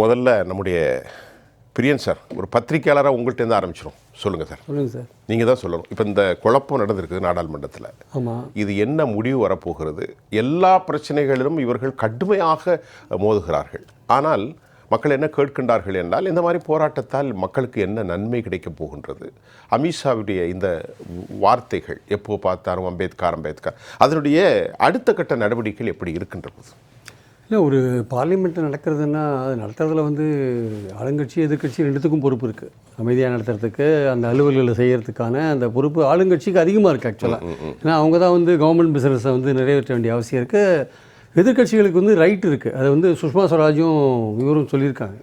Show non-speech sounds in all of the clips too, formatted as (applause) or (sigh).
முதல்ல நம்முடைய பிரியன் சார் ஒரு பத்திரிக்கையாளராக உங்கள்கிட்ட ஆரம்பிச்சிடும் சொல்லுங்கள் சார். சொல்லுங்கள் சார். நீங்கள் தான் சொல்லணும். இப்போ இந்த குழப்பம் நடந்திருக்கு நாடாளுமன்றத்தில். ஆமாம் இது என்ன முடிவு வரப்போகிறது? எல்லா பிரச்சனைகளிலும் இவர்கள் கடுமையாக மோதுகிறார்கள். ஆனால் மக்கள் என்ன கேட்கின்றார்கள் என்றால் இந்த மாதிரி போராட்டத்தால் மக்களுக்கு என்ன நன்மை கிடைக்கப் போகின்றது? அமித்ஷாவுடைய இந்த வார்த்தைகள் எப்போ பார்த்தாலும் அம்பேத்கர் அம்பேத்கர் அதனுடைய அடுத்த கட்ட நடவடிக்கைகள் எப்படி இருக்கின்றது? இல்லை ஒரு பார்லிமெண்ட் நடக்கிறதுன்னா அது நடத்துறதுல வந்து ஆளுங்கட்சி எதிர்க்கட்சி ரெண்டுத்துக்கும் பொறுப்பு இருக்குது அமைதியாக நடத்துறதுக்கு அந்த அலுவல்களை செய்யறதுக்கான அந்த பொறுப்பு ஆளுங்கட்சிக்கு அதிகமாக இருக்குது ஆக்சுவலாக ஏன்னா அவங்க தான் வந்து கவர்மெண்ட் பிஸ்னஸை வந்து நிறைவேற்ற வேண்டிய அவசியம் இருக்குது எதிர்க்கட்சிகளுக்கு வந்து ரைட் இருக்குது அதை வந்து சுஷ்மா ஸ்வராஜும் இவரும் சொல்லியிருக்காங்க.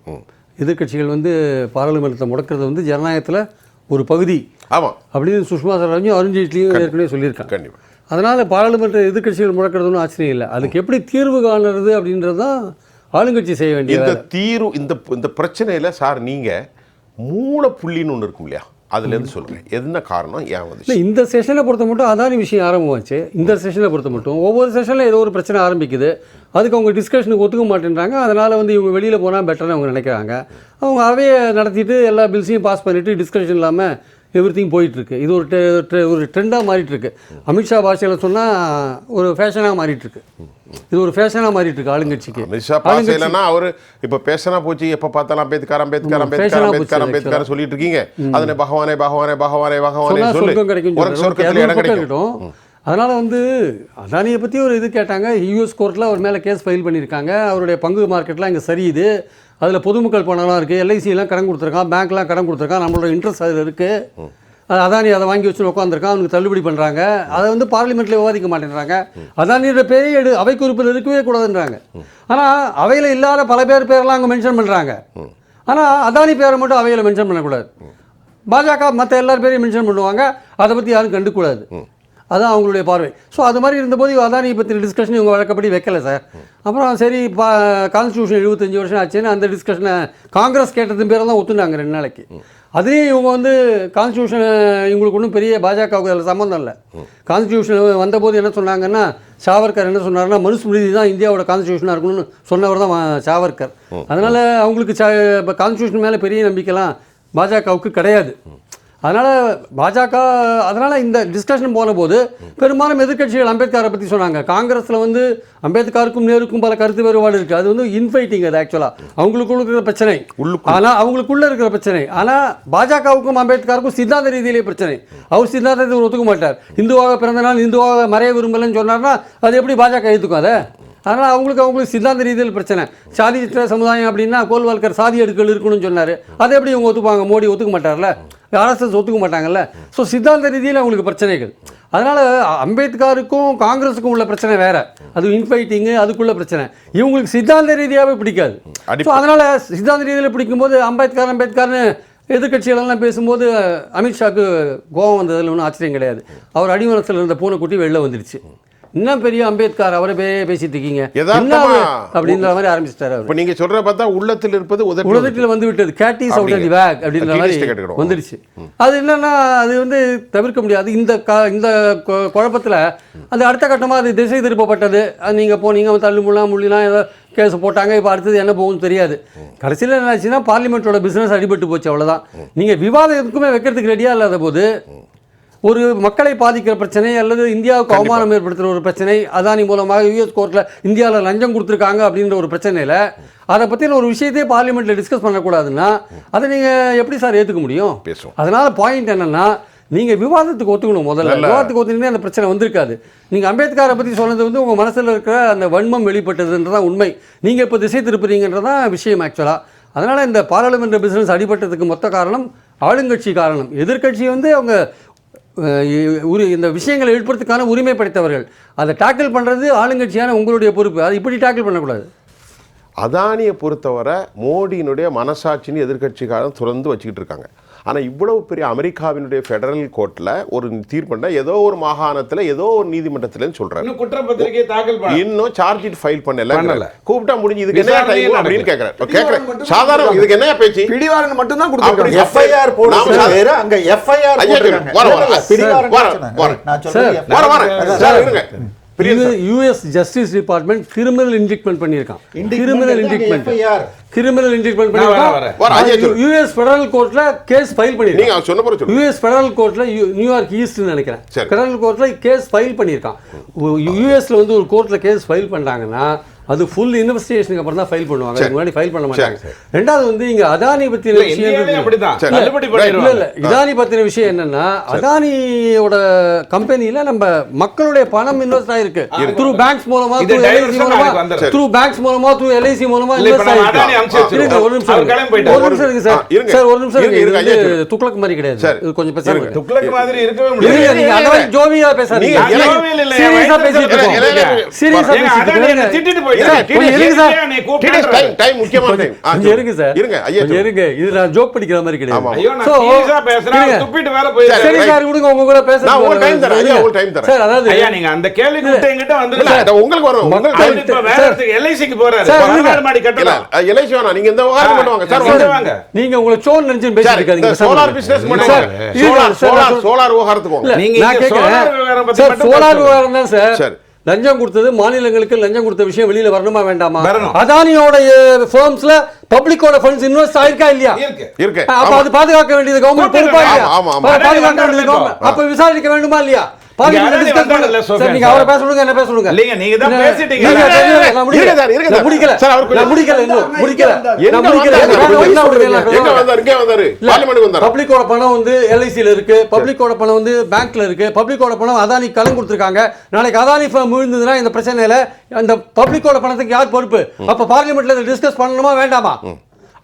எதிர்க்கட்சிகள் வந்து பாராளுமன்றத்தை முடக்கிறது வந்து ஜனநாயகத்தில் ஒரு பகுதி. ஆமாம் அப்படின்னு சுஷ்மா ஸ்வராஜும் அருண்ஜேட்லியும் ஏற்கனவே சொல்லியிருக்காங்க. கண்டிப்பாக அதனால் பாராளுமன்ற எதிர்க்கட்சிகள் முடக்கிறது ஒன்றும் ஆச்சரியம் இல்லை. அதுக்கு எப்படி தீர்வு காணுறது அப்படின்றது தான் ஆளுங்கட்சி செய்ய வேண்டிய இந்த தீர்வு இந்த இந்த பிரச்சனையில் சார் நீங்கள் மூல புள்ளின்னு ஒன்று இருக்கும் இல்லையா? அதுலேருந்து சொல்கிறேன் என்ன காரணம்? ஏன் வந்து இல்லை இந்த செஷனை பொறுத்த மட்டும் அதானி விஷயம் ஆரம்பமாச்சு. இந்த செஷனை பொறுத்த மட்டும். ஒவ்வொரு செஷனில் ஏதோ ஒரு பிரச்சனை ஆரம்பிக்குது. அதுக்கு அவங்க டிஸ்கஷனுக்கு ஒத்துக்க மாட்டேன்றாங்க. அதனால் வந்து இவங்க வெளியில் போனால் பெட்டர்னு அவங்க நினைக்கிறாங்க. அவங்க அவையை நடத்திட்டு எல்லா பில்ஸையும் பாஸ் பண்ணிவிட்டு டிஸ்கஷன் இல்லாமல் எவ்ரி திங் போயிட்டுருக்கு. இது ஒரு ஒரு ட்ரெண்டாக மாறிட்டுருக்கு. அமித்ஷா பாஷையில் சொன்னால் ஒரு ஃபேஷனாக மாறிட்டுருக்கு. இது ஒரு ஃபேஷனாக மாறிட்டுருக்கு ஆளுங்கட்சிக்கு. அமித்ஷா இல்லைன்னா அவர் இப்போ பேசினா போச்சு எப்போ பார்த்தாலும் அம்பேத்கர் அம்பேத்கர் அம்பேத்கர் அம்பேத்கர் அம்பேத்கர் சொல்லிட்டு இருக்கீங்க. அதனை பகவானே பகவானே பகவானே பகவானே சொல்லு. கிடைக்கும் சொர்க்கத்தில் இடம் கிடைக்கும். அதனால வந்து அதானியை பற்றி ஒரு இது கேட்டாங்க. யூஎஸ் கோர்ட்டில் அவர் மேலே கேஸ் ஃபைல் பண்ணியிருக்காங்க. அவருடைய பங்கு மார்க்கெட்லாம் இங்கே சரியுது. அதில் பொதுமக்கள் பணம்லாம் இருக்குது எல்ஐசிலாம் கடன் கொடுத்துருக்கான் பேங்க்லாம் கடன் கொடுத்துருக்கான் நம்மளோட இன்ட்ரெஸ்ட் அதில் இருக்குது அது அதானி அதை வாங்கி வச்சு உட்காந்துருக்கான் அவனுக்கு தள்ளுபடி பண்ணுறாங்க அதை வந்து பார்லிமெண்ட்டில் விவாதிக்க மாட்டேன்றாங்க. அதானியோட பேரே எடு அவை குறிப்பில் இருக்கவே கூடாதுன்றாங்க. ஆனால் அவையில் இல்லாத பல பேர் பேரெல்லாம் அங்கே மென்ஷன் பண்ணுறாங்க ஆனால் அதானி பேரை மட்டும் அவையில் மென்ஷன் பண்ணக்கூடாது. பாஜக மற்ற எல்லார் பேரையும் மென்ஷன் பண்ணுவாங்க. அதை பற்றி யாரும் கண்டுக்கூடாது அதான் அவங்களுடைய பார்வை. ஸோ அது மாதிரி இருந்தபோது அதானி பற்றி டிஸ்கஷன் இவங்க வழக்கப்படி வைக்கல சார் அப்புறம் சரி பா கான்ஸ்டியூஷன் எழுபத்தஞ்சு வருஷம் ஆச்சுன்னு அந்த டிஸ்கஷனை காங்கிரஸ் கேட்டது பேரை தான் ஒத்துனாங்க ரெண்டு நாளைக்கு. அதுலேயும் இவங்க வந்து கான்ஸ்டியூஷன் இவங்களுக்கு ஒன்றும் பெரிய பாஜகவுக்கு அதில் சம்மந்தம் இல்லை. கான்ஸ்டியூஷன் வந்தபோது என்ன சொன்னாங்கன்னா சாவர்கர் என்ன சொன்னார்னா மனுஸ்மிருதி தான் இந்தியாவோட கான்ஸ்டியூஷனாக இருக்கணும்னு சொன்னவர் தான் சாவர்கர். அதனால் அவங்களுக்கு ச இப்போ கான்ஸ்டியூஷன் மேலே பெரிய நம்பிக்கைலாம் பாஜகவுக்கு கிடையாது. அதனால் பாஜக அதனால் இந்த டிஸ்கஷன் போன போது பெரும்பாலும் எதிர்க்கட்சிகள் அம்பேத்கரை பற்றி சொன்னாங்க. காங்கிரஸில் வந்து அம்பேத்கருக்கும் நேருக்கும் பல கருத்து வேறுபாடு இருக்குது அது வந்து இன்ஃபைட்டிங் அது ஆக்சுவலாக அவங்களுக்குள்ள இருக்கிற பிரச்சனை. ஆனால் அவங்களுக்குள்ள இருக்கிற பிரச்சனை. ஆனால் பாஜகவுக்கும் அம்பேத்கருக்கும் சித்தாந்த ரீதியிலே பிரச்சனை. அவர் சித்தாந்தத்தை ஒத்துக்க மாட்டார். இந்துவாக பிறந்த நாள் இந்துவாக மறைய விரும்பலன்னு சொன்னார்னா அது எப்படி பாஜக ஏற்றுக்கும் அதை? அதனால் அவங்களுக்கு அவங்களுக்கு சித்தாந்த ரீதியில் பிரச்சனை. சாதித்த சமுதாயம் அப்படின்னா கோல்வால்கர் சாதி அடுக்கள் இருக்கணும்னு சொன்னார். அதை எப்படி இவங்க ஒத்துப்பாங்க? மோடி ஒத்துக்க மாட்டார்ல? ஆர்எஸ்எஸ் ஒத்துக்க மாட்டாங்கல்ல? ஸோ சித்தாந்த ரீதியில் அவங்களுக்கு பிரச்சனைகள். அதனால் அம்பேத்கருக்கும் காங்கிரஸுக்கும் உள்ள பிரச்சனை வேற. அது இன்ஃபைட்டிங்கு அதுக்குள்ள பிரச்சனை. இவங்களுக்கு சித்தாந்த ரீதியாகவே பிடிக்காது. ஸோ அதனால் சித்தாந்த ரீதியில் பிடிக்கும்போது அம்பேத்கர் அம்பேத்கர்னு எதிர்க்கட்சிகளெல்லாம் பேசும்போது அமித்ஷாக்கு கோவம் வந்ததில் ஒன்றும் ஆச்சரியம் கிடையாது. அவர் அடிமனத்தில் இருந்த பூனைக்குட்டி வெளில வந்துடுச்சு இன்னும் பெரிய அம்பேத்கர் அவரை பே பேசிட்டு இருக்கீங்க? அப்படின்ற மாதிரி ஆரம்பிச்சிட்டாரு இப்போ நீங்கள் சொல்கிற பார்த்தா உள்ளத்தில் இருப்பது உலகத்தில் வந்து விட்டது கேட்டிஸ் அவுட் தி பேக் அப்படின்ற மாதிரி. வந்துடுச்சு. அது என்னன்னா அது வந்து தவிர்க்க முடியாது. இந்த இந்த குழப்பத்துல அது அடுத்த கட்டமா அது திசை திருப்பப்பட்டது. அது நீங்க போனீங்க தள்ளு முள்ளா முள்ளிலாம் ஏதோ கேஸ் போட்டாங்க. இப்போ அடுத்தது என்ன போகும்னு தெரியாது. கடைசியில் என்ன ஆச்சுன்னா பார்லிமெண்ட்டோட பிசினஸ் அடிபட்டு போச்சு அவ்வளவுதான். நீங்க விவாதம் எதுக்குமே வைக்கிறதுக்கு ரெடியா இல்லாத போது ஒரு மக்களை பாதிக்கிற பிரச்சனை அல்லது இந்தியாவுக்கு அவமானம் ஏற்படுத்துகிற ஒரு பிரச்சனை அதானி மூலமாக யூஎஸ் கோர்ட்டில் இந்தியாவில் லஞ்சம் கொடுத்துருக்காங்க அப்படின்ற ஒரு பிரச்சனையில் அதை பற்றின ஒரு விஷயத்தையே பார்லிமெண்ட்டில் டிஸ்கஸ் பண்ணக்கூடாதுன்னா அதை நீங்கள் எப்படி சார் ஏற்றுக்க முடியும்? அதனால பாயிண்ட் என்னன்னா நீங்கள் விவாதத்துக்கு ஒத்துக்கணும் முதல்ல. விவாதத்துக்கு ஒத்துக்கிட்டே அந்த பிரச்சனை வந்திருக்காது. நீங்கள் அம்பேத்கரை பற்றி சொன்னது வந்து உங்கள் மனசில் இருக்கிற அந்த வன்மம் வெளிப்பட்டதுன்றதான் உண்மை. நீங்கள் இப்போ திசை திருப்புறீங்கன்றதான் விஷயம் ஆக்சுவலாக அதனால் இந்த பாராளுமன்ற பிசினஸ் அடிபட்டதுக்கு மொத்த காரணம் ஆளுங்கட்சி காரணம். எதிர்க்கட்சி வந்து அவங்க உரி இந்த விஷயங்களை எழுப்புறதுக்கான உரிமை படைத்தவர்கள். அதை டேக்கிள் பண்ணுறது ஆளுங்கட்சியான உங்களுடைய பொறுப்பு. அது இப்படி டேக்கிள் பண்ணக்கூடாது. அதானியை பொறுத்தவரை மோடியினுடைய மனசாட்சின்னு எதிர்க்கட்சிக்காரன் தொடர்ந்து வச்சுக்கிட்டு இருக்காங்க. ஆனால் இவ்வளவு பெரிய அமெரிக்காவினுடைய ஃபெடரல் கோர்ட்டில் ஒரு தீர்ப்புண்டா ஏதோ ஒரு மாகாணத்தில் ஏதோ ஒரு நீதிமன்றத்துலன்னு சொல்றாரு. இன்னும் குற்றப்பத்திரிகை தாக்கல் பண்ண இன்னும் சார்ஜ் ஷீட் ஃபைல் பண்ணல. கூப்பிட்டா முடிஞ்சு இதுக்கு என்ன டைம் அப்படின்னு. கேட்கறேன் கேட்கறேன் சாதாரண இதுக்கு என்ன பேச்சு? பிடிவாரன் மட்டும் தான் அப்படி கொடுத்துருக்காங்க. எஃப்ஐஆர் வேற அங்க எஃப்ஐஆர் போட்டிருக்காங்க. வர, வர. பிடிவாரன் வர. நான். சார் இருங்க. US justice department criminal indictment பண்ணியிருக்கான். கிரிமினல் இன்ஜெக்ட்மெண்ட் கிரிமினல் பண்ணியிருக்கான் சொல்லு. யூஎஸ் ஃபெடரல் கோர்ட்ல கேஸ் ஃபைல் பண்ணியிருக்கான். நீங்க சொன்ன பிறகு யூஎஸ் ஃபெடரல் கோர்ட்ல நியூயார்க் ஈஸ்ட்னு நினைக்கிறேன். ஃபெடரல் கோர்ட்ல கேஸ் ஃபைல் பண்ணியிருக்கான். யூஎஸ்ல வந்து ஒரு கோர்ட்ல கேஸ் ஃபைல் பண்றாங்கன்னா அது ஃபுல் இன்வெஸ்டிகேஷனுக்கு அப்புறம் தான் ஃபைல் பண்ணுவாங்க. அதுக்கு முன்னாடி ஃபைல் பண்ண மாட்டாங்க. ரெண்டாவது வந்து இங்க அதானி பத்தின விஷயம் இருக்கு. இல்ல இதானி பத்தின விஷயம் என்னன்னா அதானியோட கம்பெனில நம்ம மக்களுடைய பணம் இன்வெஸ்ட் ஆயிருக்கு. த்ரூ பேங்க்ஸ் மூலமா இது த்ரூ எல்ஐசி மூலமா. த்ரூ பேங்க்ஸ் மூலமா த்ரூ எல்ஐசி மூலமா இன்வெஸ்ட் அதானி ஆயிருக்கு ஒரு நிமிஷம். ஒரு நிமிஷம் இருங்க சார். சார் ஒரு நிமிஷம் இருங்க, இது வந்து. துக்ளக் மாதிரி கிடையாது. சரி. இது கொஞ்சம் பேசாம. துக்ளக் மாதிரி இருக்கவே முடியாது. நீங்க மாதிரி ஜோவியா பேசாதீங்க. சீரியஸா பேசிட்டு இருக்கோம். இலை- சீரியஸா பேசிட்டு அதானி என்னை இருக்கோம். இருங்க, சார். இருங்க சார் இருங்க இது நான் ஜோக் படிக்கிற மாதிரி கிடையாது. சரி right. சார் விடுங்க உங்க கூட பேச நான் உங்களுக்கு time தரேன். ஐயா, உங்களுக்கு time தரேன். சார் அதாவது ஐயா, நீங்க அந்த கேள்விக்கு விட்டு என்கிட்ட இல்ல, வந்துருங்க. அது உங்களுக்கு வரும் உங்களுக்கு வேற சார். இடத்துக்கு LIC க்கு போறாரு. பதினாறு மாடி இல்ல கட்டடம். எல்ஐசி வேணாம் நீங்க இந்த விவகாரம் பண்ணுவாங்க சார். நீங்க உங்களை சோன் நினைச்சு பேசிட்டு இருக்காதீங்க சோலார். பிசினஸ் பண்ணுவாங்க சோலார் சோலார் விவகாரத்துக்கு நீங்க. சோலார் விவகாரம் தான் சார் சரி. லஞ்சம் கொடுத்தது மாநிலங்களுக்கு லஞ்சம் கொடுத்த விஷயம் வெளியில வரணுமா வேண்டாமா. அதானியோட ஃபர்ம்ஸ்ல பப்ளிக்கோட ஃபண்ட்ஸ் இன்வெஸ்ட் ஆயிருக்கா இல்லையா இருக்கு. அப்ப. அது பாதுகாக்க வேண்டியது கவர்மெண்ட். பொறுப்பா இல்லையா பாதுகாக்க வேண்டியது அப்ப விசாரிக்க வேண்டுமா இல்லையா நீங்க. அவரை பேச என்ன பேச இல்லைங்க, நீங்க தான் பேசிட்டீங்க. முடிக்கல. இருங்க சார், இருங்க நான் சார். முடிக்கல. சார், அவர் முடிக்கல இன்னும். முடிக்கல. எங்க வந்தாரு? வந்தாரு. வந்தாரு? பப்ளிக்கோட பணம் வந்து எல்ஐசியில் இருக்கு. பப்ளிக்கோட பணம் வந்து பேங்க்ல இருக்கு. பப்ளிக்கோட பணம் அதானி கடன் கொடுத்துருக்காங்க. நாளைக்கு அதானி firm விழுந்ததுன்னா இந்த பிரச்சனையில அந்த பப்ளிக்கோட பணத்துக்கு யார் பொறுப்பு? அப்ப பார்லிமெண்ட்ல டிஸ்கஸ் பண்ணணுமா வேண்டாமா?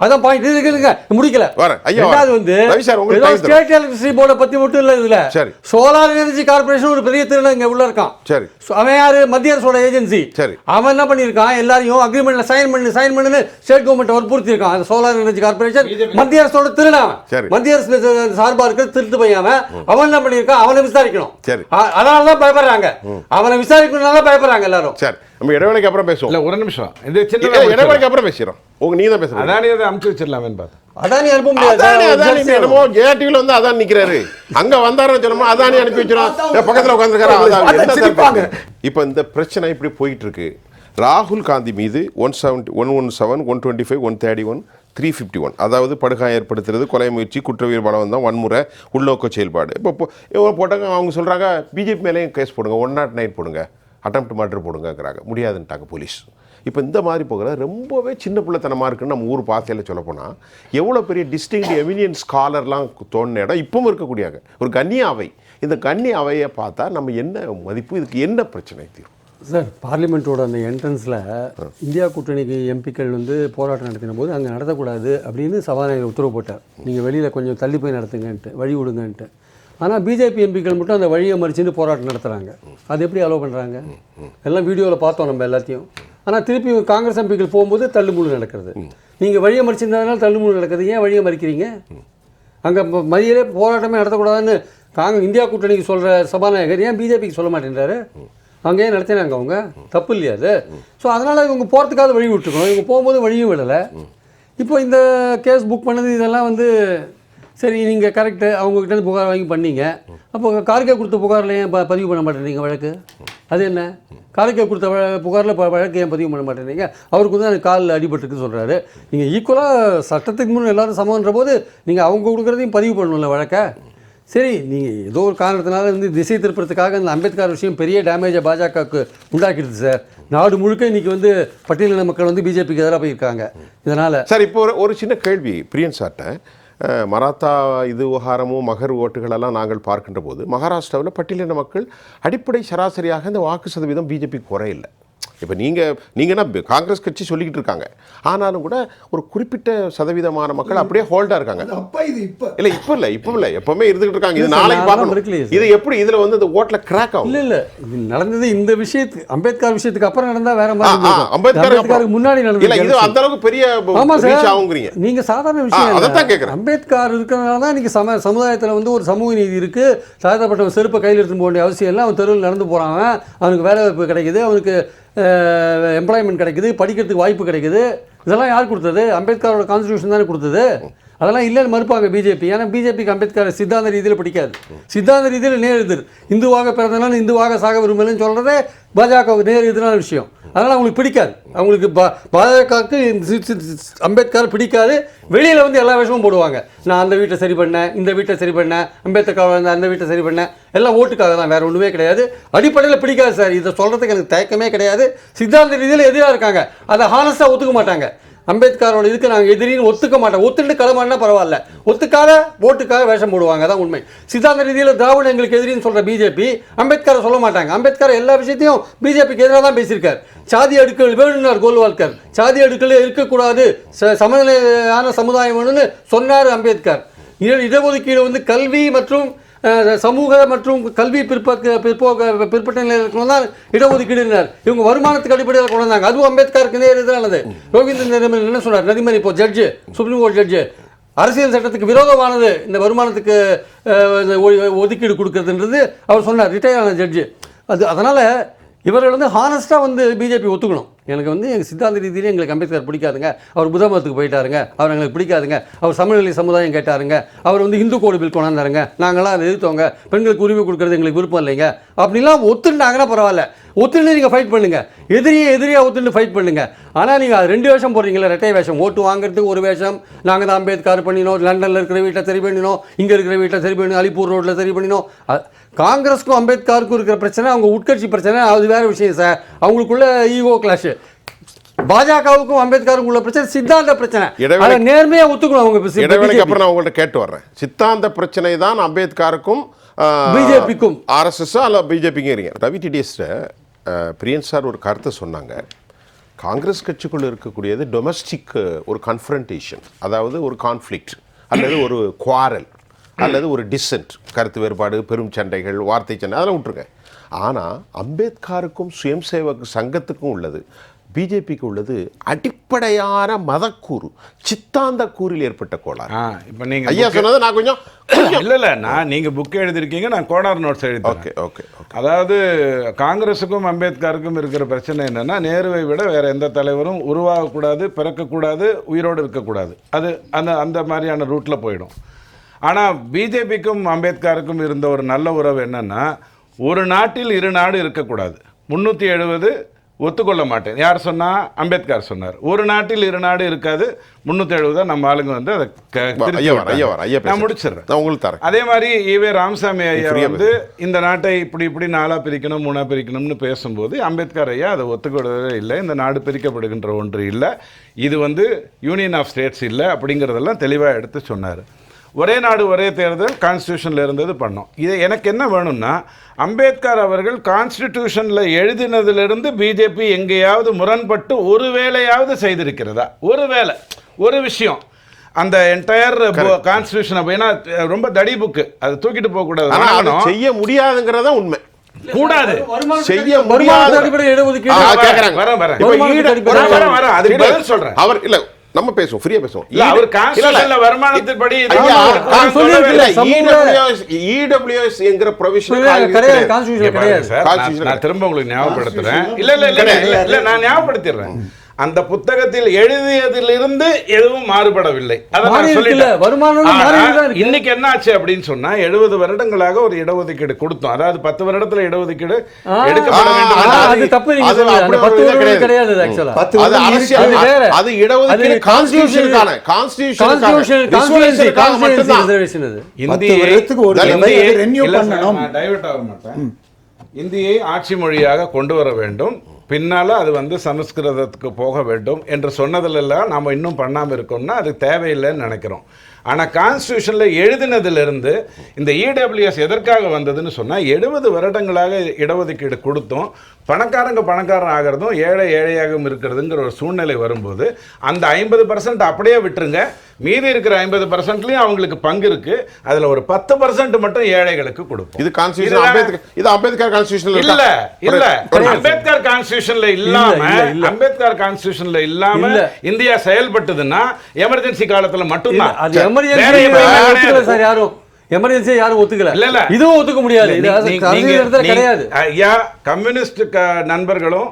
அதான் பாயிண்ட் இருக்குங்க முடிக்கல. ரெண்டாவது. வந்து. ஸ்டேட் எலக்ட்ரிசிட்டி போர்டை பத்தி மட்டும் இல்ல இதுல. சரி. சோலார் எனர்ஜி கார்பரேஷன் ஒரு பெரிய திருடன் இங்க உள்ள இருக்கான். சரி. அவன் யாரு? மத்திய அரசோட ஏஜென்சி சரி. அவன் என்ன பண்ணியிருக்கான்? எல்லாரையும் அக்ரிமெண்ட்ல சைன் பண்ணு சைன் பண்ணுன்னு ஸ்டேட் கவர்மெண்ட் வற்புறுத்தி இருக்கான் அந்த சோலார் எனர்ஜி கார்பரேஷன் மத்திய அரசோட திருடன் மத்திய அரசு சார்பா இருக்க திருட்டு பையன் அவன். அவன் என்ன பண்ணியிருக்கான்? அவனை விசாரிக்கணும். அதனால தான் பயப்படுறாங்க. அவனை விசாரிக்கணும்னால பயப்படுறாங்க எல்லாரும். சரி. நம்ம இடைவேளைக்கு அப்புறம் பேசுவோம். இல்ல, ஒரு நிமிஷம். இல்ல, முடிச்சிடலாம். இடைவேளைக்கு அப்புறம் பேசுறோம் உங்க நீங்க தான் பேசுறீங்க. அதானி அதை அமுச்சு வச்சிடலாமேன்னு பார்த்தேன். அதானி அனுப்ப முடியாது அதானி. அதானி என்னமோ ஜேடிவில வந்து அதான் நிக்கிறாரு. அங்க வந்தாருன்னு சொன்னோமா அதானி அனுப்பி வச்சிரும் ஏ, பக்கத்துல உட்காந்துருக்காரு அதான். சிரிப்பாங்க. இப்போ இந்த பிரச்சனை இப்படி போயிட்டு இருக்கு ராகுல் காந்தி மீது one seventy one one seven one twenty five one thirty one three fifty one அதாவது படுகாயம் ஏற்படுத்துறது கொலை முயற்சி குற்றவியல் பலம் தான் வன்முறை உள்நோக்க செயல்பாடு. இப்போ இப்போ இவங்க போட்டாங்க அவங்க சொல்கிறாங்க பிஜேபி மேலேயும் கேஸ் போடுங்க ஒன் நாட் நைன் போடுங்க. அட்டம்ப்ட் மர்டர் போடுங்கங்கிறாங்க. முடியாதுன்ட்டாங்க போலீஸ். இப்போ இந்த மாதிரி போகிற ரொம்பவே சின்ன பிள்ளைத்தனமாக இருக்குன்னு நம்ம ஊர் பாசையில் சொல்லப்போனால் எவ்வளோ பெரிய டிஸ்டிங்ட் எமினியன் ஸ்காலர்லாம் தோணுன இடம் இப்பவும் இருக்கக்கூடியாங்க. ஒரு கன்னி அவை. இந்த கன்னி அவையை பார்த்தா நம்ம என்ன மதிப்பு இதுக்கு என்ன பிரச்சனை தீரும்? சார் பார்லிமெண்ட்டோட அந்த என்ட்ரன்ஸில் இந்தியா கூட்டணிக்கு எம்பிக்கள் வந்து போராட்டம் நடத்தின போது அங்கே நடத்தக்கூடாது அப்படின்னு சபாநாயகர் உத்தரவு போட்டார். நீங்கள் வெளியில் கொஞ்சம் தள்ளி போய் நடத்துங்கன்ட்டு வழி விடுங்கன்ட்டு. ஆனால் பிஜேபி எம்பிக்கள் மட்டும் அந்த வழியை மறிச்சுட்டு போராட்டம் நடத்துகிறாங்க அது எப்படி அலோவ் பண்ணுறாங்க எல்லாம் வீடியோவில் பார்த்தோம் நம்ம எல்லாத்தையும். ஆனால் திருப்பி காங்கிரஸ் எம்பிக்கள் போகும்போது தள்ளுமுழு நடக்கிறது. நீங்கள் வழியை மறிச்சிருந்ததுனால தள்ளுமுழு நடக்குது. ஏன் வழியை மறிக்கிறீங்க? அங்கே மதியிலே போராட்டமே நடத்தக்கூடாதுன்னு காங்க இந்தியா கூட்டணிக்கு சொல்கிற சபாநாயகர் ஏன் பிஜேபிக்கு சொல்ல மாட்டேன்றாரு? அங்கேயே நடத்தினாங்க அவங்க? தப்பு இல்லையா அது? ஸோ அதனால் இவங்க போகிறதுக்காவது வழி விட்டுருக்கணும். இவங்க போகும்போது வழியும் விடலை. இப்போ இந்த கேஸ் புக் பண்ணது இதெல்லாம் வந்து சரி நீங்கள் கரெக்டு அவங்கக்கிட்ட புகார் வாங்கி பண்ணீங்க. அப்போ கார்கே கொடுத்த புகாரில் ஏன் ப- பதிவு பண்ண மாட்டேறீங்க வழக்கு? அது என்ன? காரைக்கா கொடுத்த வழ- புகாரில் ப- வழக்கு ஏன் பதிவு பண்ண மாட்டேறீங்க அவருக்கு வந்து அந்த காலில் அடிபட்டுருக்குன்னு சொல்கிறாரு நீங்கள் ஈக்குவலாக சட்டத்துக்கு முன் எல்லாரும் சமன்ற போது நீங்கள் அவங்க கொடுக்குறதையும் பதிவு பண்ணணும்ல வழக்கை? சரி நீங்கள் ஏதோ ஒரு காரணத்தினால வந்து திசை திருப்பறதுக்காக அந்த அம்பேத்கர் விஷயம் பெரிய டேமேஜை பாஜகவுக்கு உண்டாக்கிடுது சார் நாடு முழுக்க இன்னைக்கு வந்து பட்டியலின மக்கள் வந்து பிஜேபிக்கு எதிராக போயிருக்காங்க. இதனால் சார் இப்போ ஒரு ஒரு சின்ன கேள்வி பிரியன் சார்ட்ட. மராத்தா இது விவகாரமும் மகர் ஓட்டுகளெல்லாம் நாங்கள் பார்க்கின்ற போது மகாராஷ்டிராவில் பட்டியலின மக்கள் அடிப்படை சராசரியாக இந்த வாக்கு சதவீதம் பிஜேபி குறையில்லை. இப்போ நீங்கள் நீங்கன்னா காங்கிரஸ் கட்சி சொல்லிக்கிட்டு இருக்காங்க. ஆனாலும் கூட ஒரு குறிப்பிட்ட சதவீதமான மக்கள் அப்படியே ஹோல்டாக இருக்காங்க. அப்பா இது இப்ப. இல்லை இப்போ இல்லை இப்போ இல்லை எப்பவுமே இருந்துகிட்டு இருக்காங்க. இது இல்ல நாளைக்கு பார்க்கணும். இது எப்படி இதில் வந்து இந்த ஓட்டில் கிராக் ஆகும்? இல்ல இல்ல இது நடந்தது இந்த விஷயத்துக்கு அம்பேத்கர் விஷயத்துக்கு அப்புறம் நடந்தா வேற மாதிரி அம்பேத்கருக்கு முன்னாடி இல்ல நடந்தது இது அந்த அளவுக்கு பெரிய ஆகுங்கிறீங்க. நீங்க சாதாரண விஷயம் அதைத்தான் இல்ல. கேக்குறேன். அம்பேத்கர் இருக்கிறதுனால தான் இன்னைக்கு சம சமுதாயத்துல வந்து ஒரு சமூக நீதி இருக்கு. தாழ்த்தப்பட்டவன் செருப்பை கையில் எடுத்து போக வேண்டிய அவசியம் இல்லை. அவன் தெருவில் நடந்து போறான். அவனுக்கு வேலை வாய்ப்பு கிடைக்குது. அவனுக்கு எம்ப்ளாய்மெண்ட் கிடைக்குது படிக்கிறதுக்கு வாய்ப்பு கிடைக்குது. இதெல்லாம் யார் கொடுத்தது? அம்பேத்கரோட கான்ஸ்டியூஷன் தானே கொடுத்தது. அதெல்லாம் இல்லைன்னு மறுப்பாங்க பிஜேபி ஏன்னா பிஜேபிக்கு அம்பேத்கர் சித்தாந்த ரீதியில் பிடிக்காது. சித்தாந்த ரீதியில் நேர் எதிர். இந்துவாக பிறந்தனால இந்துவாக சாக விரும்பலன்னு சொல்கிறதே பாஜகவுக்கு நேர் எதிரான விஷயம். அதனால் அவங்களுக்கு பிடிக்காது. அவங்களுக்கு பா பாஜகவுக்கு அம்பேத்கர் பிடிக்காது. வெளியில் வந்து எல்லா விஷயமும் போடுவாங்க. நான் அந்த வீட்டை சரி பண்ணேன் இந்த வீட்டை சரி பண்ணேன் அம்பேத்கர் வந்து அந்த வீட்டை சரி பண்ணேன். எல்லாம் ஓட்டுக்காக தான் வேறு ஒன்றுமே கிடையாது. அடிப்படையில் பிடிக்காது சார். இதை சொல்கிறதுக்கு எனக்கு தயக்கமே கிடையாது. சித்தாந்த ரீதியில் எதிராக இருக்காங்க. அதை ஹானஸ்டாக ஒத்துக்க மாட்டாங்க. அம்பேத்கரோட இதுக்கு நாங்கள் எதிரின்னு ஒத்துக்க மாட்டோம். ஒத்துட்டு களமாடினா பரவாயில்ல. ஒத்துக்காத ஓட்டுக்காக வேஷம் போடுவாங்க. அதான் உண்மை. சித்தாந்த ரீதியில் திராவிட எங்களுக்கு எதிரின்னு சொல்கிற பிஜேபி அம்பேத்கரை சொல்ல மாட்டாங்க. அம்பேத்கர் எல்லா விஷயத்தையும் பிஜேபிக்கு எதிராக தான் பேசியிருக்கார். சாதி அடுக்கள் வேணும்னார் கோல்வால்கர். சாதி அடுக்கள் இருக்கக்கூடாது. ச- சமநிலையான சமுதாயம் வேணும்னு சொன்னார் அம்பேத்கர். இட- இடஒதுக்கீடு வந்து கல்வி மற்றும் சமூக மற்றும் கல்வி பிற்பக்க பிற்போக்க பிற்பட்ட நிலையில் இருக்கணும் தான் இடஒதுக்கீடுனார் இவங்க வருமானத்துக்கு அடிப்படையில் கொண்டு வந்தாங்க அதுவும் அம்பேத்கருக்கு நேர் எதிரானது. ரோஹிந்த் நரிமன் என்ன சொன்னார்? நரிமன் இப்போ ஜட்ஜு சுப்ரீம் கோர்ட் ஜட்ஜு அரசியல் சட்டத்துக்கு விரோதமானது. இந்த வருமானத்துக்கு ஒதுக்கீடு கொடுக்கறதுன்றது அவர் சொன்னார். ரிட்டையர் ஆன ஜட்ஜு அது அதனால் இவர்கள் வந்து ஹானஸ்ட்டாக வந்து பிஜேபி ஒத்துக்கணும். எனக்கு வந்து எங்கள் சித்தாந்த ரீதியிலே எங்களுக்கு அம்பேத்கர் பிடிக்காதுங்க. அவர் புத மதத்துக்கு போயிட்டாருங்க. அவர் எங்களுக்கு பிடிக்காதுங்க. அவர் சமநிலை சமுதாயம் கேட்டாருங்க. அவர் வந்து இந்து கோடு பில் கொண்டாந்தாருங்க. நாங்களாம் அதை எதிர்த்தோங்க. பெண்களுக்கு உரிமை கொடுக்கறது எங்களுக்கு விருப்பம் இல்லைங்க. அப்படிலாம் ஒத்துண்டாங்கன்னா பரவாயில்ல. ஒத்துண்டு நீங்கள் ஃபைட் பண்ணுங்க. எதிரியை எதிரியாக ஒத்துண்டு ஃபைட் பண்ணுங்க. ஆனால் நீங்கள் ரெண்டு வேஷம் போடுறீங்களா ரெட்டை வேஷம். ஓட்டு வாங்குறதுக்கு ஒரு வேஷம். நாங்கள் தான் அம்பேத்கர் பண்ணினோம் லண்டனில் இருக்கிற வீட்டை சரி பண்ணினோம் இங்கே இருக்கிற வீட்டை சரி பண்ணினோம் அலிப்பூர் ரோட்டில் சரி பண்ணினோம். காங்கிரஸுக்கும் அம்பேத்கருக்கும் இருக்கிற பிரச்சனை அவங்க உட்கட்சி பிரச்சனை அது வேற விஷயம் சார். அவங்களுக்குள்ள ஈகோ கிளாஷ் பாஜகவுக்கும் அம்பேத்கருக்கும் உள்ள பிரச்சனை சித்தாந்த பிரச்சனை. அதை நேர்மையா ஒத்துக்கணும் அவங்க இடைவேளைக்கு. அப்புறம் நான் உங்கள்ட்ட கேட்டு வர்றேன். சித்தாந்த பிரச்சனை தான் அம்பேத்கருக்கும் BJP க்கும். ஆர்எஸ்எஸ் அல்ல பிஜேபிக்கும் இருங்க ரவி டிடிஎஸ்ட பிரியன் சார் ஒரு கருத்தை சொன்னாங்க. காங்கிரஸ் கட்சிக்குள்ள இருக்கக்கூடியது டொமஸ்டிக் ஒரு கன்ஃபரண்டேஷன் அதாவது ஒரு கான்ஃப்ளிக்ட் அல்லது ஒரு குவாரல் அல்லது ஒரு டிசன்ட் கருத்து வேறுபாடு பெரும் சண்டைகள் வார்த்தை சண்டை அதெல்லாம் விட்டுருங்க. ஆனால் அம்பேத்கருக்கும் சுயம் சேவக் சங்கத்துக்கும் உள்ளது பிஜேபிக்கு உள்ளது அடிப்படையான மதக்கூறு சித்தாந்த கூறில் ஏற்பட்ட கோளாறு. இப்போ நீங்க ஐயா சொன்னதை நான் கொஞ்சம் இல்ல இல்ல நான் நீங்க புக் எழுதிருக்கீங்க நான் கோடார் நோட்ஸ் எழுதிருக்கேன் ஓகே ஓகே அதாவது காங்கிரஸுக்கும் அம்பேத்கருக்கும் இருக்கிற பிரச்சனை என்னன்னா நேருவை விட வேற எந்த தலைவரும் உருவாகக்கூடாது பிறக்கக்கூடாது உயிரோடு இருக்கக்கூடாது. அது அந்த அந்த மாதிரியான ரூட்ல போயிடும். ஆனா பிஜேபிக்கும் அம்பேத்கருக்கும் இருந்த ஒரு நல்ல உறவு என்னன்னா ஒரு நாட்டில் இரு நாடு இருக்கக்கூடாது. முன்னூற்றி எழுபது ஒத்துக்கொள்ள மாட்டேன் யார் சொன்னா? அம்பேத்கர் சொன்னார். ஒரு நாட்டில் இரு நாடு இருக்காது. முன்னூற்றி எழுபது நம்ம ஆளுங்க வந்து அதை நான். முடிச்சிடுறேன். உங்களுக்கு தரேன். அதே மாதிரி ஈவே ராமசாமி ஐயா வந்து இந்த நாட்டை இப்படி இப்படி நாலா பிரிக்கணும் மூணா பிரிக்கணும்னு பேசும்போது அம்பேத்கர் ஐயா அதை ஒத்துக்கொள்ளவே இல்லை. இந்த நாடு பிரிக்கப்படுகின்ற ஒன்று இல்லை. இது வந்து யூனியன் ஆஃப் ஸ்டேட்ஸ் இல்லை அப்படிங்கிறதெல்லாம் தெளிவாக எடுத்து சொன்னார். ஒரே நாடு ஒரே தேர்தல் கான்ஸ்டியூஷனில் இருந்தது பண்ணோம். இது எனக்கு என்ன வேணும்னா அம்பேத்கர் அவர்கள் கான்ஸ்டிடியூஷனில் எழுதினதிலிருந்து பிஜேபி எங்கேயாவது முரண்பட்டு ஒரு வேலையாவது செய்திருக்கிறதா? ஒரு வேலை ஒரு விஷயம். அந்த என்டையர் கான்ஸ்டியூஷன் ஏன்னா ரொம்ப தடி புக்கு அதை தூக்கிட்டு போக கூடாது ஆனா அதை வாங்கணும். செய்ய முடியாதுங்கிறதா உண்மை. கூடாது. செய்ய முடியாத- வரேன், வரேன், வரேன். அதுக்கு பதில் சொல்றேன். அவர் இல்ல நம்ம பேசுவோம் ஃப்ரீயா பேசுவோம். இல்ல, அவர் இல்ல, இல்ல. கான்ஸ்டியூஷன்ல வருமானத்தின்படி. சமூக- EWS EWS என்கிற provision கிடையாது பாருங்க கிடையாது. நான் திரும்ப உங்களுக்கு ஞாபகப்படுத்துறேன். இல்ல இல்ல. இல்ல, இல்ல நான் ஞாபகப்படுத்திடுறேன். அந்த புத்தகத்தில் எழுதியதிலிருந்து எதுவும் மாறுபடவில்லை. இன்னைக்கு என்ன ஆச்சு அப்படின்னு சொன்னா எழுபது வருடங்களாக ஒரு இடஒதுக்கீடு கொடுத்தோம். அதாவது பத்து வருடத்துல இடஒதுக்கீடு எடுக்கப்பட வேண்டும் அது- இடஒதுக்கீடு இந்தியை- ஆக மாட்டேன். இந்தியை ஆட்சி மொழியாக கொண்டு வர வேண்டும். பின்னால் அது வந்து சமஸ்கிருதத்துக்கு போக வேண்டும் என்று சொன்னதிலெல்லாம் நாம் இன்னும் பண்ணாமல் இருக்கோம்னா அது தேவையில்லைன்னு நினைக்கிறோம். ஆனால் கான்ஸ்டியூஷனில் எழுதினதிலிருந்து இந்த இடபிள்யூஎஸ் எதற்காக வந்ததுன்னு சொன்னால் எழுபது வருடங்களாக இடஒதுக்கீடு கொடுத்தோம். பணக்காரங்க பணக்காரன் ஆகிறதும் ஏழை ஏழையாகவும் இருக்கிறதுங்கிற ஒரு சூழ்நிலை வரும்போது அந்த ஐம்பது பர்சன்ட் அப்படியே விட்டுருங்க. மீதி இருக்கிற ஐம்பது பர்சன்ட்லயும் அவங்களுக்கு பங்கு இருக்கு. அதுல ஒரு பத்து பர்சன்ட் மட்டும் ஏழைகளுக்கு கொடுப்போம். இது கான்ஸ்டியூஷன் அம்பேத்கர் இது அம்பேத்கர் கான்ஸ்டியூஷன்ல இல்ல இல்ல. அம்பேத்கர் கான்ஸ்டியூஷன்ல இல்லாம இல்ல, இல்ல. அம்பேத்கர் கான்ஸ்டியூஷன்ல இல்லாம இல்ல. இந்தியா செயல்பட்டதுன்னா எமர்ஜென்சி காலத்துல மட்டும்தான். அது எமர்ஜென்சி. சார் யாரும். எமர்ஜென்சி யாரும் ஒத்துக்கல. இல்ல, இல்ல. இதுவும் ஒத்துக்க முடியாது. கிடையாது. ஐயா கம்யூனிஸ்ட் நண்பர்களும்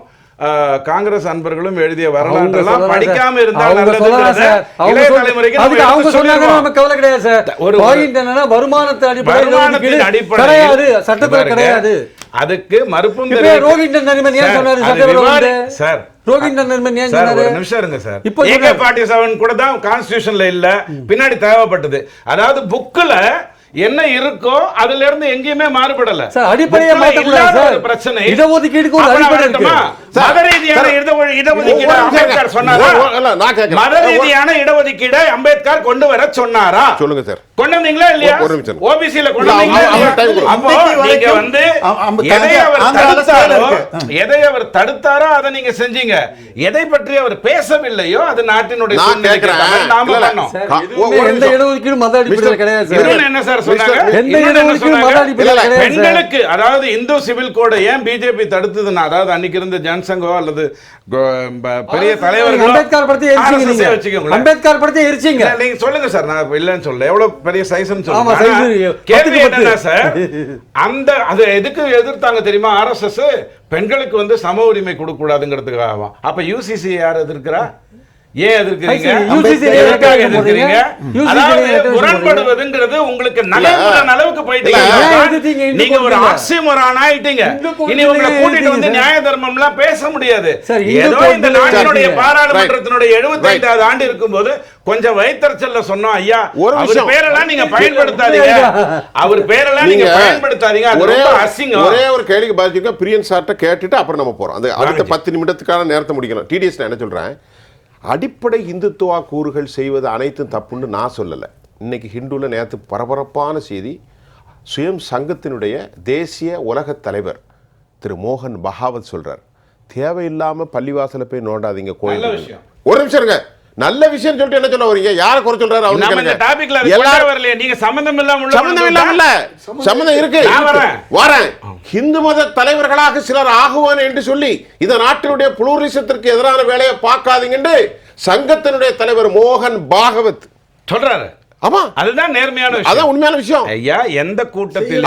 காங்கிரஸ் அன்பர்களும் எழுதிய வரலாற்றெல்லாம் சொல்லலாம் படிக்காம சார். இருந்தா அவங்க சொல்லலாம் நல்லதுங்கிறத சார். அவங்க இளைய சொல்ல- தலைமுறைக்கு நம்ம அதுக்கு அவங்க எடுத்து சொன்னாங்கன்னா சொல்லிடுவோம். நமக்கு கவலை கிடையாது சார் ஒரு- பாயிண்ட் என்னன்னா வருமானத்தை அடிப்படையில் அடிப்படையில் கிடையாது சட்டத்துல கிடையாது அதுக்கு மறுப்பும் ரோஹின்டன் நரிமன் ஏன் சொன்னாரு? சார் ரோஹின்டன் நரிமன் ஏன் சொன்னாரு ஒரு நிமிஷம் இருங்க சார் இப்போ ஏகே. ஃபார்ட்டி செவன் கூட தான் கான்ஸ்டியூஷன்ல இல்ல பின்னாடி தேவைப்பட்டது அதாவது புக்ல என்ன இருக்கோ அதுல இருந்து எங்கேயுமே மாறுபடல சார், அடிப்படையை இல்லாத சார். பிரச்சனை இடஒதுக்கீடுக்கு ஒரு அடிப்படை இருக்கு. மத ரீதியான இடஒதுக்கீடு ஒரு நிமிஷம் அம்பேத்கர். சொன்னாரா. மத ரீதியான இடஒதுக்கீடை அம்பேத்கர் கொண்டு வர சொன்னாரா சொல்லுங்க சார் கொண்டு வந்தீங்களா இல்லையா ஒரு- ஒரு நிமிஷம். ஓபிசில கொண்டு வந்தீங்களா. அப்போ நீங்க வந்து எதை அவர் தடுத்தாரோ. எதை அவர் தடுத்தாரோ அதை நீங்க செஞ்சீங்க எதை பற்றி அவர் பேசவில்லையோ அது நாட்டினுடைய நான் சூழ்நிலைக்கு கேட்கிறேன். ஏத்த மாதிரி நாம இல்ல, இல்ல. பண்ணோம் சார், கா- எதுவுமே ஒரு எந்த நிமிஷம். இடஒதுக்கீடும் மத அடிப்படையில் மிஸ்டர் கிடையாது சார் இன்னொன்னு என்ன சார் சொன்னாங்க மிஸ்டர், எந்த இன்னொன்னு என்ன இடஒதுக்கீடும் மத சொன்னாங்க? அடிப்படையில் இல்ல, கிடையாது சார். பெண்களுக்கு அதாவது இந்து சிவில் கோட ஏன் பிஜேபி தடுத்ததுன்னா அதாவது அன்னைக்கு இருந்த ஜனசங்கோ அல்லது பெரிய தலைவர்களோ அம்பேத்கர் படத்தை எரிச்சீங்க. அம்பேத்கர் படத்தை எரிச்சீங்க நீங்க சொல்லுங்க சார் நான் இல்லைன்னு சொல்ல எவ்வளவு பெரிய சைஸ்னு size கேள்வி. என்னன்னா சார் (laughs) அந்த அது எதுக்கு எதிர்த்தாங்க தெரியுமா? ஆர்எஸ்எஸ் பெண்களுக்கு வந்து சம உரிமை கொடுக்க கூடாதுங்கிறதுக்காக அப்ப யூசிசி யார் எதிர்க்கிறா? ஏன் எதிர்க்கிறீங்க? எதிர்க்கிறீங்க? அதாவது முரண்படுவதுங்கிறது உங்களுக்கு நகைமுறை அளவுக்கு போயிட்டீங்க நீங்க ஒரு? ஆக்சிமரான் ஆயிட்டீங்க. இனி உங்களை கோட்ல கூட்டிட்டு வந்து எதிர்த்தீங்க நியாய தர்மம்லாம் பேச முடியாது. ஏதோ இந்த நாட்டினுடைய. பாராளுமன்றத்தினுடைய எழுபத்தைந்தாவது ஆண்டு இருக்கும்போது கொஞ்சம் வைத்தறிச்சல்ல சொன்னோம் ஐயா. ஒரு விஷயம். பேரெல்லாம் நீங்க பயன்படுத்தாதீங்க. அவர் பேரெல்லாம் நீங்க பயன்படுத்தாதீங்க. ஒரே அசிங்கம். ஒரே ஒரு கேள்விக்கு பதில் பிரியன் சார்ட்ட கேட்டுட்டு அப்புறம் நம்ம போறோம். அந்த அடுத்த. பத்து நிமிடத்துக்கான நேரத்தை முடிக்கணும் டிடிஎஸ் நான் என்ன சொல்றேன்? அடிப்படை இந்துத்துவா கூறுகள் செய்வது அனைத்தும் தப்புன்னு நான் சொல்லலை. இன்னைக்கு ஹிந்துல நேற்று பரபரப்பான செய்தி சுயம் சங்கத்தினுடைய தேசிய உலகத் தலைவர் திரு மோகன் பகாவத் சொல்றார். தேவையில்லாம பள்ளிவாசல போய் நோண்டாதீங்க கோயில். ஒரு நிமிஷம் இருங்க. நல்ல விஷயம் சொல்லிட்டு என்ன சொல்ல வரீங்க யாரை குறை சொல்றாரு அவரு நம்ம இந்த கேளுங்க. டாபிக்ல எல்லாரும் வரலையே நீங்க சம்பந்தம் இல்லாம சம்பந்தம் இல்லாம இல்ல சம்பந்தம் இருக்கு. வரேன். இந்து மத தலைவர்களாக சிலர் ஆகுவான் என்று சொல்லி இந்த நாட்டினுடைய புளூரிசத்திற்கு எதிரான வேலையை பார்க்காதீங்கன்னு சங்கத்தினுடைய தலைவர் மோகன் பாகவத் சொல்றாரு ஆமா. அதுதான் நேர்மையான அதான் உண்மையான விஷயம். ஐயா எந்த கூட்டத்திலும்?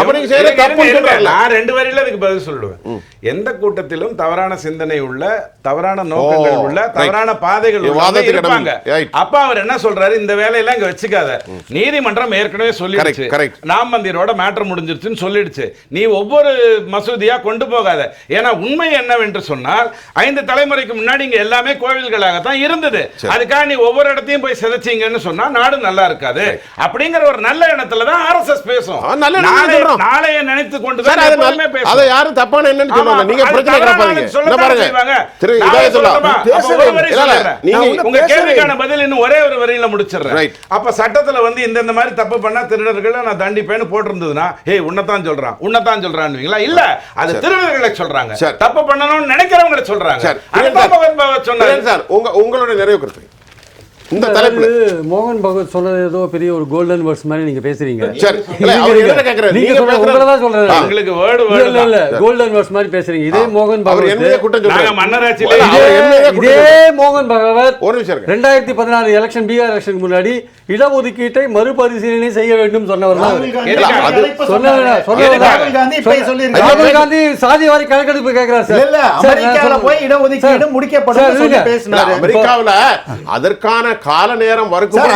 நான் ரெண்டு வரியில அதுக்கு பதில் சொல்லுவேன். எந்த கூட்டத்திலும் தவறான சிந்தனை உள்ள தவறான நோக்கங்கள் உள்ள. தவறான பாதைகள் இருப்பாங்க. அப்ப அவர் என்ன சொல்றாரு? இந்த வேலையெல்லாம் இங்க வச்சுக்காத. நீதிமன்றம் ஏற்கனவே சொல்லிடுச்சு. ராம் மந்திரோட மேட்டர் முடிஞ்சிருச்சுன்னு சொல்லிடுச்சு. நீ ஒவ்வொரு மசூதியா கொண்டு போகாத. ஏன்னா உண்மை என்னவென்று சொன்னால் ஐந்து தலைமுறைக்கு முன்னாடி இங்க எல்லாமே கோவில்களாகத்தான் இருந்தது. அதுக்காக நீ ஒவ்வொரு இடத்தையும் போய் சிதைச்சீங்கன்னு சொன்னா நாடு நல்லா இருக்காது. அப்படிங்கிற ஒரு நல்ல எண்ணத்துல தான் ஆர்எஸ்எஸ் பேசும். நல்ல சொல்றோம். நாளைய நினைத்து கொண்டு தான் அது எப்பவுமே நல்ல- பேசும் அதை யாரும் தப்பான என்னன்னு சொல்லுவாங்க. நீங்க பிரச்சனை கிளப்பாதீங்க என்ன பாருங்க. திரு இல்ல, சொல்லிடுறேன். நீங்க- உங்க கேள்விக்கான பதில் இன்னும் ஒரே ஒரு வரியில முடிச்சிடுறேன். அப்ப சட்டத்துல வந்து இந்த இந்த மாதிரி தப்பு பண்ணா திருடர்களை நான் தண்டிப்பேன்னு போட்டிருந்ததுன்னா ஏய் உன்னதான் சொல்றான். உன்னதான் சொல்றான்னுவீங்களா? இல்ல அது திருடர்களை சொல்றாங்க. தப்பு பண்ணணும்னு நினைக்கிறவங்களை சொல்றாங்க. சார் உங்க உங்களுடைய நிறைவு கருத்து. இந்த அதாவது மோகன் பகவத் சொன்னது ஏதோ பெரிய ஒரு கோல்டன் வேர்ட்ஸ் மாதிரி நீங்க பேசுறீங்க. சரி. நீங்க- கேக்குறாரு? உங்களை தான் சொல்றேன். உங்களுக்கு வேர்டு இல்ல இல்ல வேர்டு இல்ல கோல்டன் வேர்ட்ஸ் மாதிரி பேசுறீங்க. இதே மோகன் பகவத். என்னைய குற்றம் சொல்றாரு. மன்னராட்சியில இதே-. மோகன் பகவத் ஒரு நிமிஷம் இருங்க. ரெண்டாயிரத்தி பதினாறு எலெக்ஷன் பீகார் எலெக்ஷனுக்கு முன்னாடி இடஒதுக்கீட்டை மறுபரிசீலனை செய்ய வேண்டும் சொன்னவர் தான் சொன்னவர் ராகுல் காந்தி இப்ப சொல்லியிருக்காரு. ராகுல் காந்தி சாதி வாரி கணக்கெடுப்பு கேட்கிறார் சார். இல்ல, அமெரிக்கால போய். இடஒதுக்கீடு முடிக்கப்படும் சொல்லி பேசினாரு. அமெரிக்காவுல அதற்கான கால நேரம் மோகன்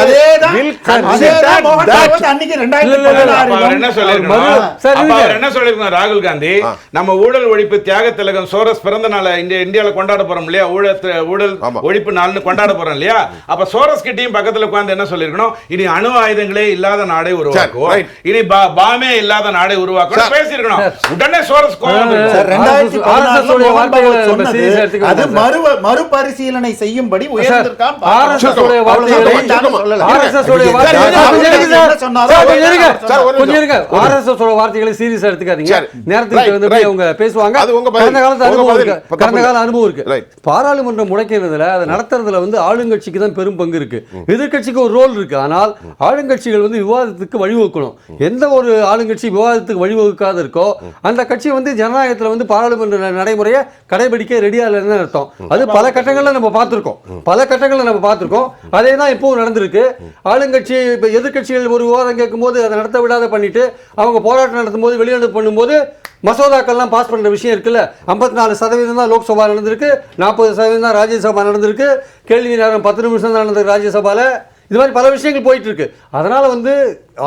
அன்னைக்கு அவர் என்ன சொல்லிருக்கணும் ராகுல் காந்தி? நம்ம ஊழல் ஒழிப்பு தியாக திலகம் சோரஸ் பிறந்த நாளை இந்திய இந்தியால கொண்டாட போறோம் இல்லையா? ஊழல் ஊழல். ஒழிப்பு நாள்னு கொண்டாட போறோம் இல்லையா? அப்ப சோரஸ் கிட்டயும் பக்கத்துல உட்கார்ந்து என்ன சொல்லிருக்கணும் இனி அணு ஆயுதங்களே இல்லாத நாடை உருவாக்குவோம். இனி பா- பாமே இல்லாத நாடை உருவாக்குவோம். சார். பேசியிருக்கணும். உடனே சோரஸ் கோவம் அது மறுபரிசீலனை செய்யும்படி உயர்ந்திருக்கான் உடைய வார்த்தைகளை சீரியஸா எடுத்துக்காதீங்க. நேரத்துக்கு வந்து. அவங்க பேசுவாங்க. கடந்த காலத்து அனுபவம். இருக்கு. கடந்த கால இருக்கு. பாராளுமன்றம் முடக்கிறதுல அதை நடத்துறதுல வந்து ஆளுங்கட்சிக்கு தான் பெரும் பங்கு இருக்கு. எதிர்க்கட்சிக்கு ஒரு ரோல் இருக்கு. ஆனால் ஆளுங்கட்சிகள் வந்து விவாதத்துக்கு வழிவகுக்கணும். எந்த ஒரு ஆளுங்கட்சி விவாதத்துக்கு வழிவகுக்காத இருக்கோ அந்த கட்சி வந்து ஜனநாயகத்துல வந்து பாராளுமன்ற நடைமுறையை கடைபிடிக்க ரெடியா இல்லைன்னு அர்த்தம். அது பல கட்டங்கள்ல நம்ம பார்த்திருக்கோம். பல கட்டங்கள்ல நம்ம பார்த்திருக்கோம். அதே தான் இப்பவும் நடந்திருக்கு. ஆளுங்கட்சி இப்ப எதிர்க்கட்சிகள் ஒரு விவாதம் கேட்கும்போது அதை நடத்த விடாத பண்ணிட்டு அவங்க போராட்டம் நடத்தும் போது வெளிநடப்பு பண்ணும்போது மசோதாக்கள்லாம் பாஸ் பண்ணுற விஷயம் இருக்குல்ல? ஐம்பத்தி நாலு சதவீதம் தான் லோக்சபா நடந்திருக்கு. நாற்பது சதவீதம் தான் ராஜ்யசபா நடந்திருக்கு. கேள்வி நேரம் பத்து நிமிஷம் தான் நடந்திருக்கு ராஜ்யசபால. இது மாதிரி பல விஷயங்கள் போயிட்டு இருக்கு. அதனால வந்து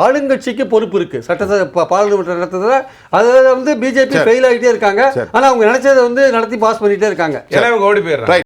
ஆளுங்கட்சிக்கு பொறுப்பு இருக்கு. சட்டசபை பாராளுமன்ற நடத்துறதுல அதில் வந்து பிஜேபி ஃபெயில் ஆகிட்டே இருக்காங்க. ஆனால் அவங்க நினைச்சதை வந்து நடத்தி பாஸ் பண்ணிட்டே இருக்காங்க. எனவே ஓடி போயிடுறாங்க.